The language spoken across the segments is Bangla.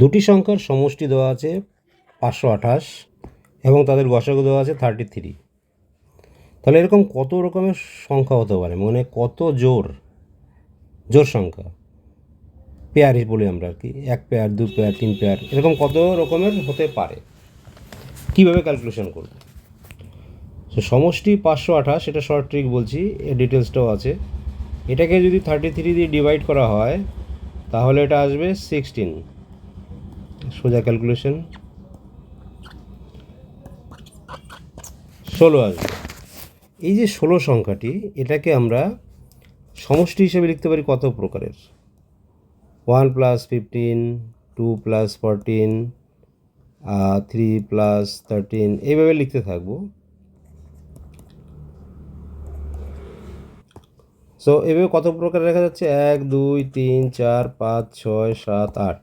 দুটি সংখ্যার সমষ্টি দেওয়া আছে পাঁচশো আঠাশ এবং তাদের গসাগু দেওয়া আছে থার্টি থ্রি তাহলে এরকম কত রকমের সংখ্যা হতে পারে? মানে কত জোর? জোর সংখ্যা। পেয়ার বলি আমরা আর কি। এক পেয়ার, দু পেয়ার, তিন পেয়ার, এরকম কত রকমের হতে পারে? কীভাবে ক্যালকুলেশন করব? তো সমষ্টি পাঁচশো আঠাশ, এটা শর্ট ট্রিক বলছি, এর ডিটেলসটাও আছে। এটাকে যদি থার্টি থ্রি দিয়ে ডিভাইড করা হয়, তাহলে এটা আসবে সিক্সটিন সোজা ক্যালকুলেশন ষোলো আসবে। এই যে ষোলো সংখ্যাটি, এটাকে আমরা সমষ্টি হিসেবে লিখতে পারি কত প্রকারের? One plus fifteen, two plus fourteen three plus thirteen, এইভাবে লিখতে থাকব। সো এভাবে কত প্রকার দেখা যাচ্ছে? এক, দুই, তিন, চার, পাঁচ, ছয়, সাত, আট।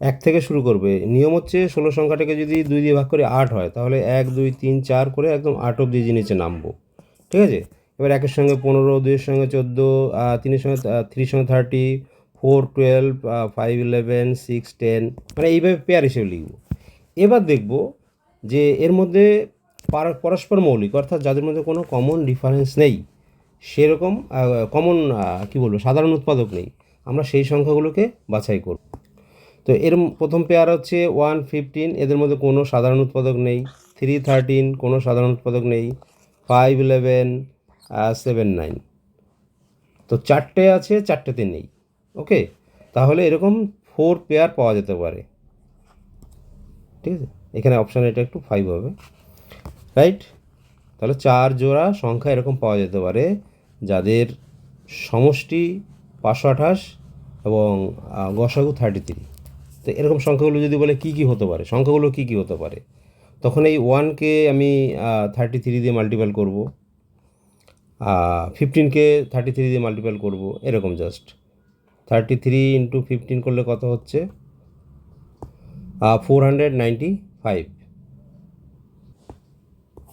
এক থেকে শুরু করবে। নিয়ম হচ্ছে ষোলো সংখ্যাটাকে যদি দুই দিয়ে ভাগ করে আট হয়, তাহলে এক, দুই, তিন, চার করে একদম আট অব্দি নিচে নামবো। ঠিক আছে? এবার একের সঙ্গে পনেরো, দুইয়ের সঙ্গে চোদ্দ তিনের সঙ্গে থ্রির সঙ্গে thirty four twelve five eleven six ten মানে এইভাবে পেয়ার হিসেবে লিখব। এবার দেখব যে এর মধ্যে পরস্পর মৌলিক, অর্থাৎ যাদের মধ্যে কোনো কমন ডিফারেন্স নেই, সেরকম কমন কী বলব, সাধারণ উৎপাদক নেই, আমরা সেই সংখ্যাগুলোকে বাছাই করব। তো এর প্রথম পেয়ার হচ্ছে ওয়ান ফিফটিন এদের মধ্যে কোনো সাধারণ উৎপাদক নেই। থ্রি থার্টিন কোনো সাধারণ উৎপাদক নেই। ফাইভ ইলেভেন সেভেন নাইন তো চারটে আছে, চারটেতে নেই। ওকে তাহলে এরকম ফোর পেয়ার পাওয়া যেতে পারে। ঠিক আছে? এখানে অপশান এটা একটু ফাইভ হবে। রাইট তাহলে চার জোড়া সংখ্যা এরকম পাওয়া যেতে পারে, যাদের সমষ্টি পাঁচশো আঠাশ এবং গসাগু থার্টি থ্রি তো এরকম সংখ্যাগুলো যদি বলে কী কী হতে পারে, সংখ্যাগুলো কী কী হতে পারে? তখন এই ওয়ানকে আমি থার্টি থ্রি দিয়ে মাল্টিপ্যাল করব। ফিফটিনকে থার্টি থ্রি দিয়ে মাল্টিপ্যাল করব, এরকম just thirty three into fifteen করলে কত হচ্ছে? Four hundred ninety five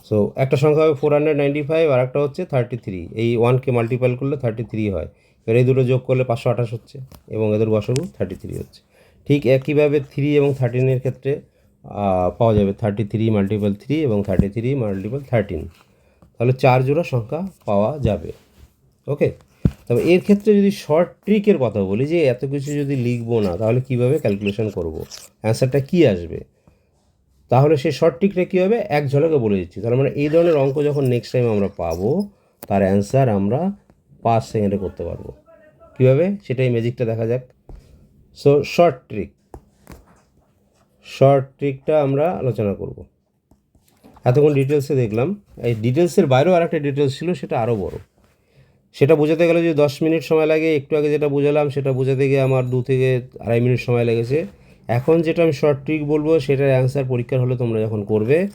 so একটা সংখ্যা হবে ফোর হান্ড্রেড নাইনটি ফাইভ আর একটা হচ্ছে থার্টি থ্রি এই ওয়ানকে মাল্টিপ্যাল করলে থার্টি থ্রি হয়। এবার এই দুটো যোগ করলে পাঁচশো আঠাশ হচ্ছে এবং এদের গসগু থার্টি থ্রি হচ্ছে। ঠিক একইভাবে থ্রি এবং থার্টিনের ক্ষেত্রে পাওয়া যাবে থার্টি থ্রি মাল্টিপল থ্রি এবং থার্টি থ্রি মাল্টিপল থার্টিন তাহলে চার জোড়া সংখ্যা পাওয়া যাবে। ওকে তবে এর ক্ষেত্রে যদি শর্ট ট্রিকের কথা বলি, যে এত কিছু যদি লিখব না, তাহলে কীভাবে ক্যালকুলেশন করব? অ্যান্সারটা কী আসবে? তাহলে সেই শর্ট ট্রিকটা কী হবে? এক ঝলকে বলে দিচ্ছি। তাহলে মানে এই ধরনের অঙ্ক যখন নেক্সট টাইম আমরা পাবো, তার অ্যান্সার আমরা পাঁচ সেকেন্ডে করতে পারব। কীভাবে? সেটাই ম্যাজিকটা দেখা যাক। সো শর্ট ট্রিক শর্ট ট্রিকটা আমরা আলোচনা করব। এতক্ষণ ডিটেলসে দেখলাম। এই ডিটেলসের বাইরেও আরেকটা ডিটেলস ছিল, সেটা আরও বড়। সেটা বোঝাতে গেলে যদি দশ মিনিট সময় লাগে, একটু আগে যেটা বোঝালাম, সেটা বোঝাতে গিয়ে আমার দু থেকে আড়াই মিনিট সময় লেগেছে। এখন যেটা আমি শর্ট ট্রিক বলব, সেটার অ্যান্সার পরীক্ষার হলে তোমরা যখন করবে,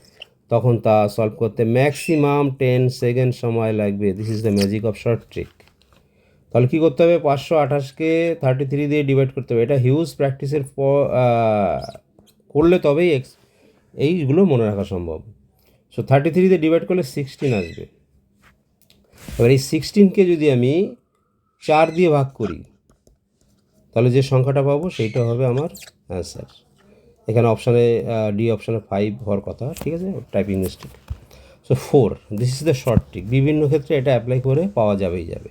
তখন তা সলভ করতে ম্যাক্সিমাম টেন সেকেন্ড সময় লাগবে। This is the magic of short trick তাহলে কী করতে হবে? পাঁচশো আঠাশকে থার্টি থ্রি দিয়ে ডিভাইড করতে হবে। এটা হিউজ প্র্যাকটিসের পর করলে তবেই এক্স এইগুলো মনে রাখা সম্ভব। সো থার্টি থ্রি দিয়ে ডিভাইড করলে সিক্সটিন আসবে। এবার এই সিক্সটিনকে যদি আমি চার দিয়ে ভাগ করি, তাহলে যে সংখ্যাটা পাবো সেইটা হবে আমার অ্যান্সার এখানে অপশানে ডি অপশানে ফাইভ হওয়ার কথা, ঠিক আছে? Typing mistake so four this is the short trick বিভিন্ন ক্ষেত্রে এটা অ্যাপ্লাই করে পাওয়া যাবেই যাবে।